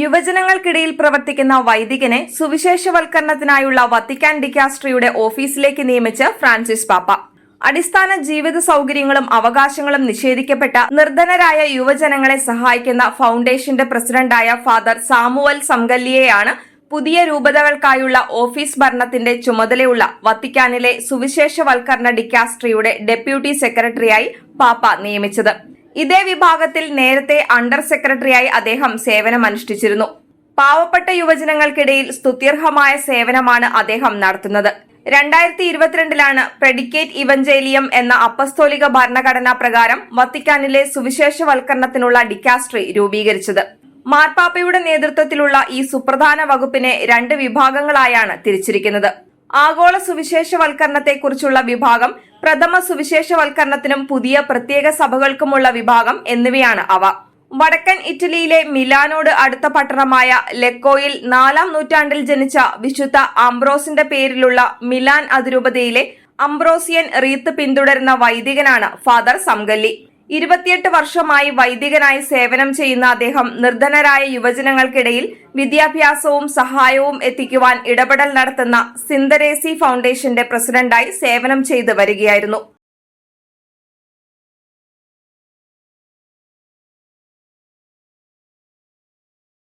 യുവജനങ്ങൾക്കിടയിൽ പ്രവർത്തിക്കുന്ന വൈദികനെ സുവിശേഷവൽക്കരണത്തിനായുള്ള വത്തിക്കാൻ ഡിക്കാസ്ട്രിയുടെ ഓഫീസിലേക്ക് നിയമിച്ച് ഫ്രാൻസിസ് പാപ്പ. അടിസ്ഥാന ജീവിത സൗകര്യങ്ങളും അവകാശങ്ങളും നിഷേധിക്കപ്പെട്ട നിർധനരായ യുവജനങ്ങളെ സഹായിക്കുന്ന ഫൗണ്ടേഷന്റെ പ്രസിഡന്റായ ഫാദർ സാമുവൽ സംഗല്ലിയെയാണ് പുതിയ രൂപതകൾക്കായുള്ള ഓഫീസ് ഭരണത്തിന്റെ ചുമതലയുള്ള വത്തിക്കാനിലെ സുവിശേഷവൽക്കരണ ഡിക്കാസ്ട്രിയുടെ ഡെപ്യൂട്ടി സെക്രട്ടറിയായി പാപ്പ നിയമിച്ചത്. ഇതേ വിഭാഗത്തിൽ നേരത്തെ അണ്ടർ സെക്രട്ടറിയായി അദ്ദേഹം സേവനമനുഷ്ഠിച്ചിരുന്നു. പാവപ്പെട്ട യുവജനങ്ങൾക്കിടയിൽ സ്തുത്യർഹമായ സേവനമാണ് അദ്ദേഹം നടത്തുന്നത്. രണ്ടായിരത്തി ഇരുപത്തിരണ്ടിലാണ് പ്രെഡിക്കേറ്റ് ഇവഞ്ചേലിയം എന്ന അപ്പസ്തോലിക ഭരണഘടനാ പ്രകാരം വത്തിക്കാനിലെ സുവിശേഷവൽക്കരണത്തിനുള്ള ഡിക്കാസ്ട്രി രൂപീകരിച്ചത്. മാർപ്പാപ്പയുടെ നേതൃത്വത്തിലുള്ള ഈ സുപ്രധാന വകുപ്പിനെ രണ്ട് വിഭാഗങ്ങളായാണ് തിരിച്ചിരിക്കുന്നത്. ആഗോള സുവിശേഷവൽക്കരണത്തെക്കുറിച്ചുള്ള വിഭാഗം പ്രഥമ സുവിശേഷവൽക്കരണത്തിനും പുതിയ പ്രത്യേക സഭകൾക്കുമുള്ള വിഭാഗം എന്നിവയാണ് അവ. വടക്കൻ ഇറ്റലിയിലെ മിലാനോട് അടുത്ത പട്ടണമായ ലെക്കോയിൽ നാലാം നൂറ്റാണ്ടിൽ ജനിച്ച വിശുദ്ധ അംബ്രോസിന്റെ പേരിലുള്ള മിലാൻ അതിരൂപതയിലെ അംബ്രോസിയൻ റീത്ത് പിന്തുടരുന്ന വൈദികനാണ് ഫാദർ സംഗല്ലി. ഇരുപത്തിയെട്ട് വർഷമായി വൈദികനായി സേവനം ചെയ്യുന്ന അദ്ദേഹം നിർധനരായ യുവജനങ്ങൾക്കിടയിൽ വിദ്യാഭ്യാസവും സഹായവും എത്തിക്കുവാൻ ഇടപെടൽ നടത്തുന്ന സിന്തരേസി ഫൗണ്ടേഷന്റെ പ്രസിഡന്റായി സേവനം ചെയ്തു വരികയായിരുന്നു.